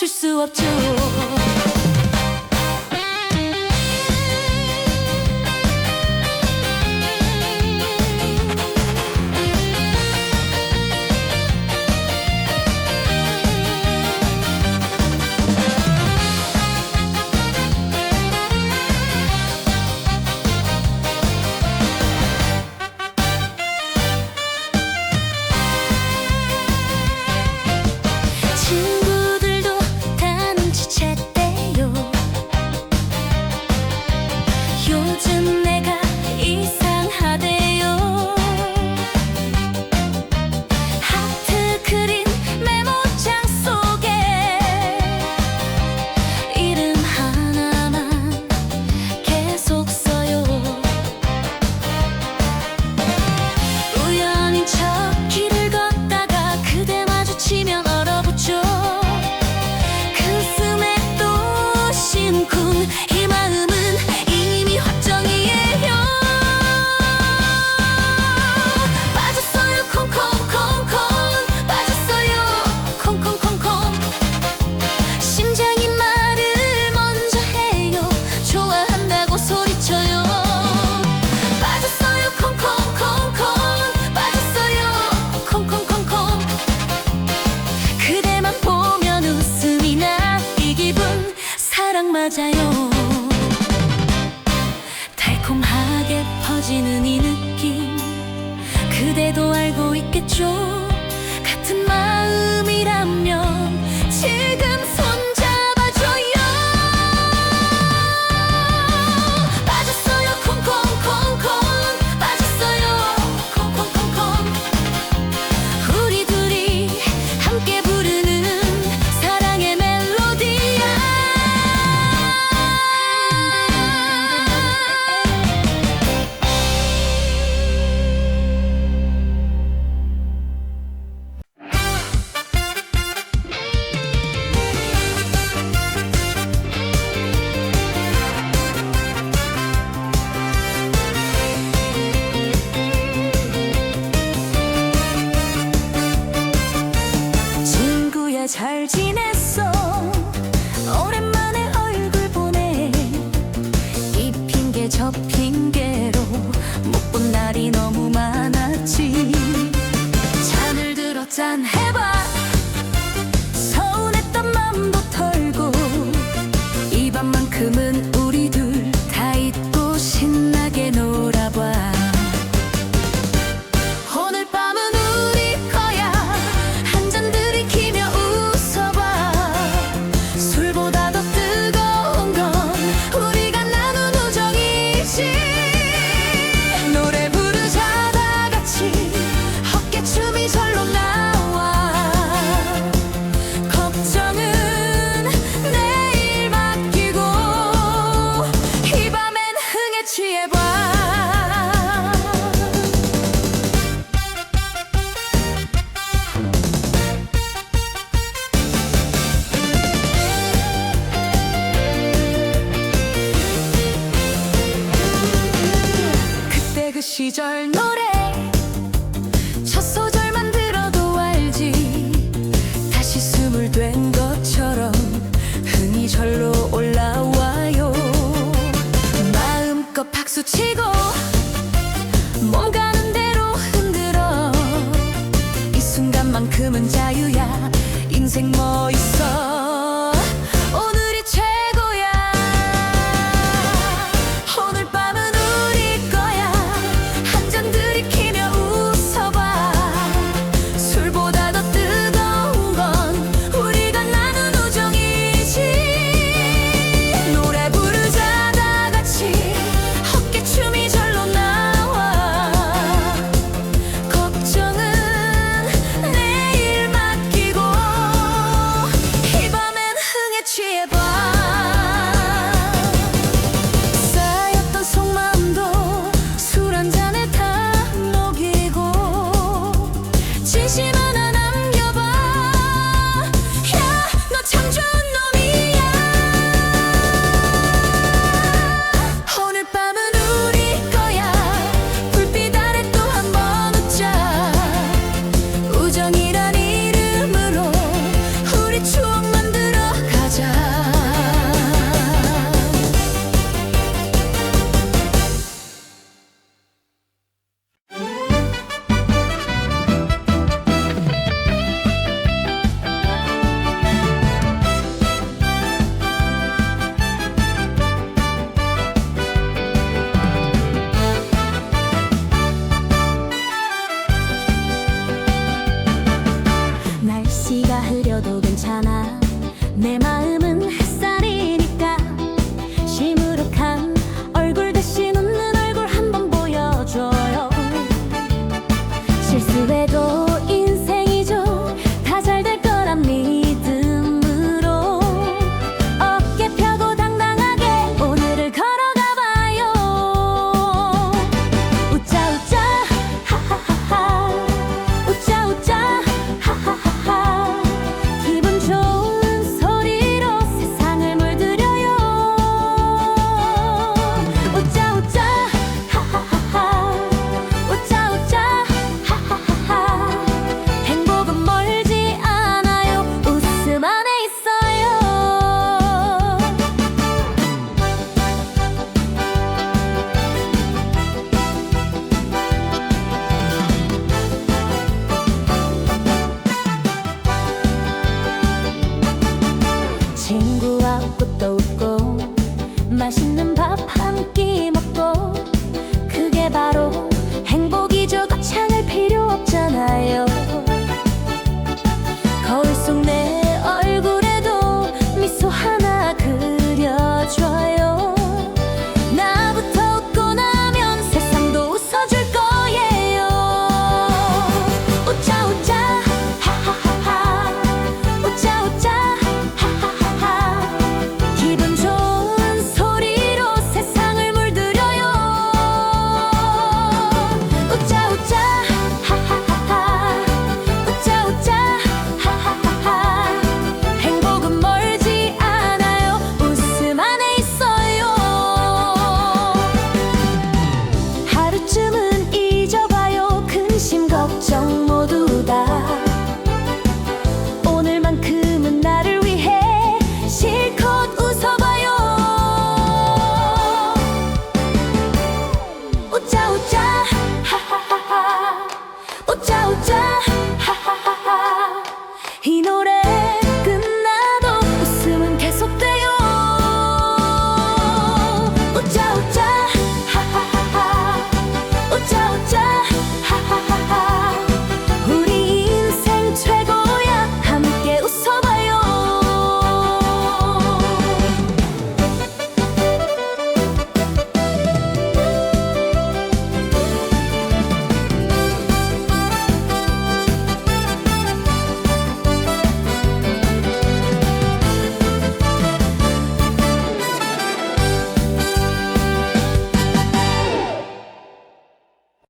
what you're up to. 그래도 알고 있겠죠? 잘 지냈어? 오랜만에 얼굴 보네. 이 핑계 저 핑계로 못 본 날이 너무 많았지. 잔을 들어 짠 해봐. 서운했던 마음도 털고 이 밤만큼은 우리